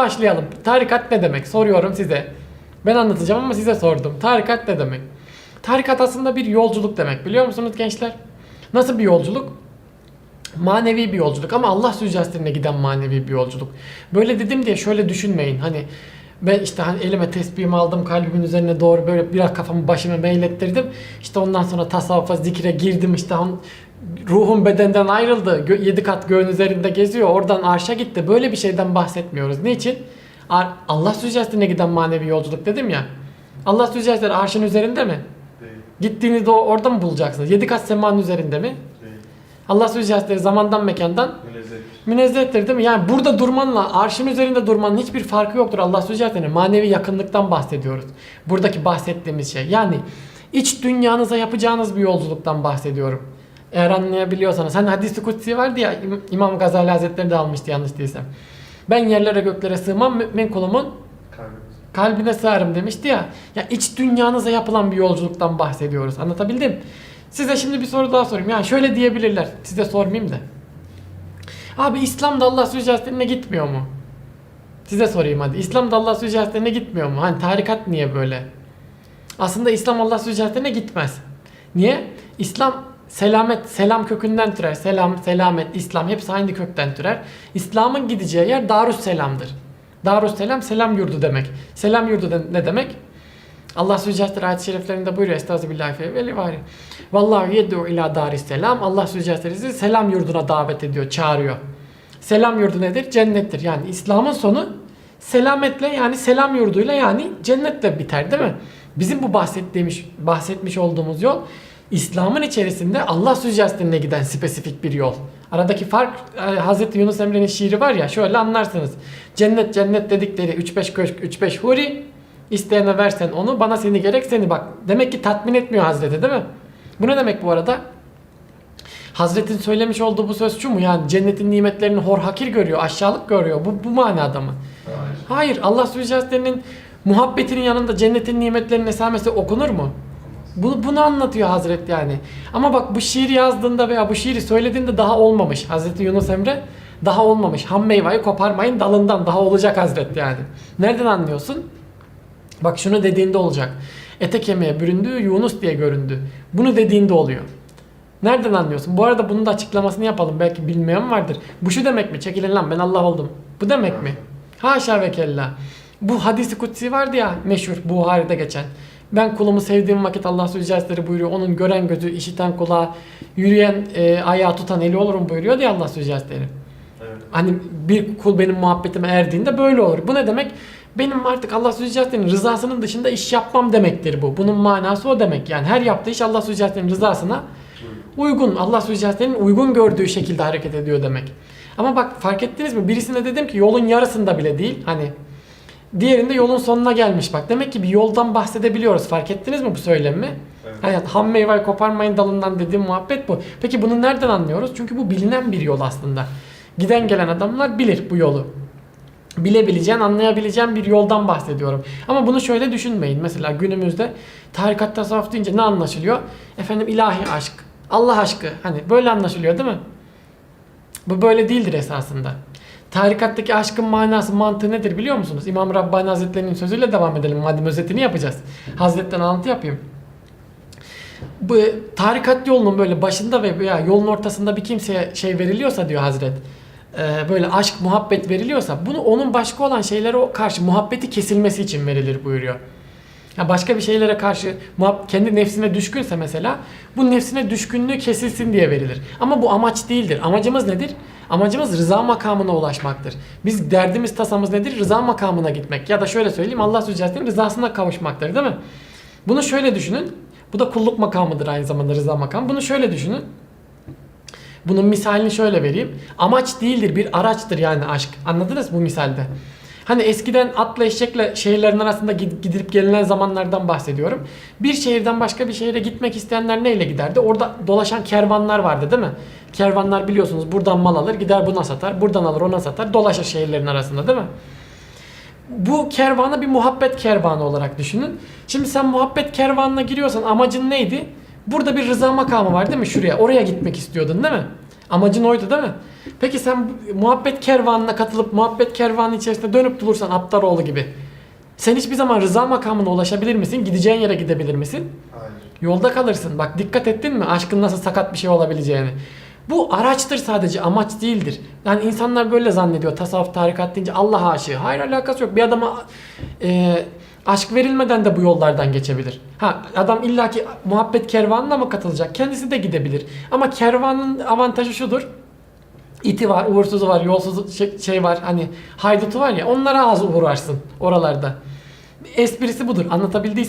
başlayalım. Tarikat ne demek? Soruyorum size. Ben anlatacağım ama size sordum. Tarikat ne demek? Tarikat aslında bir yolculuk demek. Biliyor musunuz gençler? Nasıl bir yolculuk? Manevi bir yolculuk ama Allah suikastine giden manevi bir yolculuk. Böyle dedim diye şöyle düşünmeyin. Hani ben işte hani elime tesbihimi aldım kalbimin üzerine doğru böyle biraz kafamı başıma meylettirdim. İşte ondan sonra tasavvufa zikire girdim işte on, ruhum bedenden ayrıldı. Gö- yedi kat göğün üzerinde geziyor. Oradan arşa gitti. Böyle bir şeyden bahsetmiyoruz. Niçin? Allah suikastine giden manevi yolculuk dedim ya. Allah suikastine arşın üzerinde mi? Değil. Gittiğinizde orada mı bulacaksınız? Yedi kat semanın üzerinde mi? Allah suikastleri zamandan mekandan Münezzeh. münezzehtir değil mi? Yani burada durmanla arşın üzerinde durmanın hiçbir farkı yoktur Allah suikastlerine. Manevi yakınlıktan bahsediyoruz. Buradaki bahsettiğimiz şey. Yani iç dünyanıza yapacağınız bir yolculuktan bahsediyorum. Eğer anlayabiliyorsanız. Hani hadisi kutsi vardı ya İm- İmam Gazali Hazretleri de almıştı yanlış değilsem. Ben yerlere göklere sığmam mümin kulumun kalbine sığarım demişti ya. Ya iç dünyanıza yapılan bir yolculuktan bahsediyoruz. Anlatabildim? Size şimdi bir soru daha sorayım. Yani şöyle diyebilirler. Size sormayayım da. Abi İslam'da Allah suikastine gitmiyor mu? Size sorayım hadi. İslam'da Allah suikastine gitmiyor mu? Hani tarikat niye böyle? Aslında İslam Allah suikastine gitmez. Niye? İslam selamet, selam kökünden türer. Selam, selamet, İslam hepsi aynı kökten türer. İslam'ın gideceği yer Darüsselam'dır. Darüsselam selam yurdu demek. Selam yurdu ne demek? Allah Süccahtır ayet-i şeriflerinde buyuruyor Estağfirullah ve livari. Vallahu yed'u ila daris selam. Allah Süccahtır sizi selam yurduna davet ediyor, çağırıyor. Selam yurdu nedir? Cennettir. Yani İslam'ın sonu selametle yani selam yurduyla yani cennetle biter değil mi? Bizim bu bahsettiğimiz bahsetmiş olduğumuz yol İslam'ın içerisinde Allah suikastine giden spesifik bir yol. Aradaki fark e, Hazreti Yunus Emre'nin şiiri var ya şöyle anlarsınız. Cennet cennet dedikleri 3-5 köşk 3-5 huri isteyene versen onu bana seni gerek seni bak. Demek ki tatmin etmiyor Hazreti değil mi? Bu ne demek bu arada? Hazretin söylemiş olduğu bu söz şu mu? Yani cennetin nimetlerini hor hakir görüyor, aşağılık görüyor. Bu, bu manada mı? Hayır. Hayır. Allah suikastlerinin muhabbetinin yanında cennetin nimetlerinin esamesi okunur mu? Bunu, bunu anlatıyor Hazret yani. Ama bak bu şiir yazdığında veya bu şiiri söylediğinde daha olmamış. Hazreti Yunus Emre daha olmamış. Ham meyveyi koparmayın dalından daha olacak Hazret yani. Nereden anlıyorsun? Bak şunu dediğinde olacak. Ete kemiğe büründü Yunus diye göründü. Bunu dediğinde oluyor. Nereden anlıyorsun? Bu arada bunun da açıklamasını yapalım. Belki bilmeyen vardır. Bu şu demek mi? Çekilin lan ben Allah oldum. Bu demek mi? Haşa ve kella. Bu hadisi kutsi vardı ya meşhur Buhari'de geçen. Ben kulumu sevdiğim vakit Allah Sözcüsleri buyuruyor. Onun gören gözü, işiten kulağı, yürüyen e, ayağı tutan eli olurum buyuruyor diye Allah Sözcüsleri. Evet. Hani bir kul benim muhabbetime erdiğinde böyle olur. Bu ne demek? Benim artık Allah Sözcüslerinin rızasının dışında iş yapmam demektir bu. Bunun manası o demek. Yani her yaptığı iş Allah Sözcüslerinin rızasına uygun. Allah Sözcüslerinin uygun gördüğü şekilde hareket ediyor demek. Ama bak fark ettiniz mi? Birisine dedim ki yolun yarısında bile değil. Hani diğerinde yolun sonuna gelmiş bak. Demek ki bir yoldan bahsedebiliyoruz. Fark ettiniz mi bu söylemi? Evet. Hayat ham meyve koparmayın dalından dediğim muhabbet bu. Peki bunu nereden anlıyoruz? Çünkü bu bilinen bir yol aslında. Giden gelen adamlar bilir bu yolu. Bilebileceğin, anlayabileceğin bir yoldan bahsediyorum. Ama bunu şöyle düşünmeyin. Mesela günümüzde tarikat tasavvuf deyince ne anlaşılıyor? Efendim ilahi aşk, Allah aşkı. Hani böyle anlaşılıyor değil mi? Bu böyle değildir esasında. Tarikattaki aşkın manası, mantığı nedir biliyor musunuz? İmam Rabbani Hazretleri'nin sözüyle devam edelim. Madem özetini yapacağız. Hazretten alıntı yapayım bu tarikat yolunun böyle başında ve yolun ortasında bir kimseye şey veriliyorsa diyor Hazret e, böyle aşk muhabbet veriliyorsa bunu onun başka olan şeylere karşı muhabbeti kesilmesi için verilir buyuruyor. Ya başka bir şeylere karşı kendi nefsine düşkünse mesela bu nefsine düşkünlüğü kesilsin diye verilir. Ama bu amaç değildir. Amacımız nedir? Amacımız rıza makamına ulaşmaktır. Biz derdimiz tasamız nedir? Rıza makamına gitmek. Ya da şöyle söyleyeyim Allah Sözcüsü'nün rızasına kavuşmaktır değil mi? Bunu şöyle düşünün. Bu da kulluk makamıdır aynı zamanda rıza makamı. Bunu şöyle düşünün. Bunun misalini şöyle vereyim. Amaç değildir bir araçtır yani aşk. Anladınız mı bu misalde? Hani eskiden atla eşekle şehirlerin arasında gid- gidilip gelinen zamanlardan bahsediyorum. Bir şehirden başka bir şehire gitmek isteyenler neyle giderdi? Orada dolaşan kervanlar vardı değil mi? Kervanlar biliyorsunuz buradan mal alır gider buna satar. Buradan alır ona satar. Dolaşır şehirlerin arasında değil mi? bu kervanı bir muhabbet kervanı olarak düşünün. Şimdi sen muhabbet kervanına giriyorsan amacın neydi? Burada bir rıza makamı var değil mi şuraya? Oraya gitmek istiyordun değil mi? Amacın oydu değil mi? Peki sen muhabbet kervanına katılıp muhabbet kervanı içerisinde dönüp durursan Aptaroğlu gibi. Sen hiçbir zaman rıza makamına ulaşabilir misin? Gideceğin yere gidebilir misin? Hayır. Yolda kalırsın. Bak dikkat ettin mi aşkın nasıl sakat bir şey olabileceğini. Bu araçtır sadece amaç değildir. Yani insanlar böyle zannediyor tasavvuf tarikat deyince Allah aşığı. Hayır alakası yok. Bir adama e, aşk verilmeden de bu yollardan geçebilir. Ha adam illaki muhabbet kervanına mı katılacak? Kendisi de gidebilir. Ama kervanın avantajı şudur. İti var, uğursuzu var, yolsuz şey, şey var hani haydutu var ya onlara az uğrarsın oralarda. Esprisi budur. Anlatabildiysem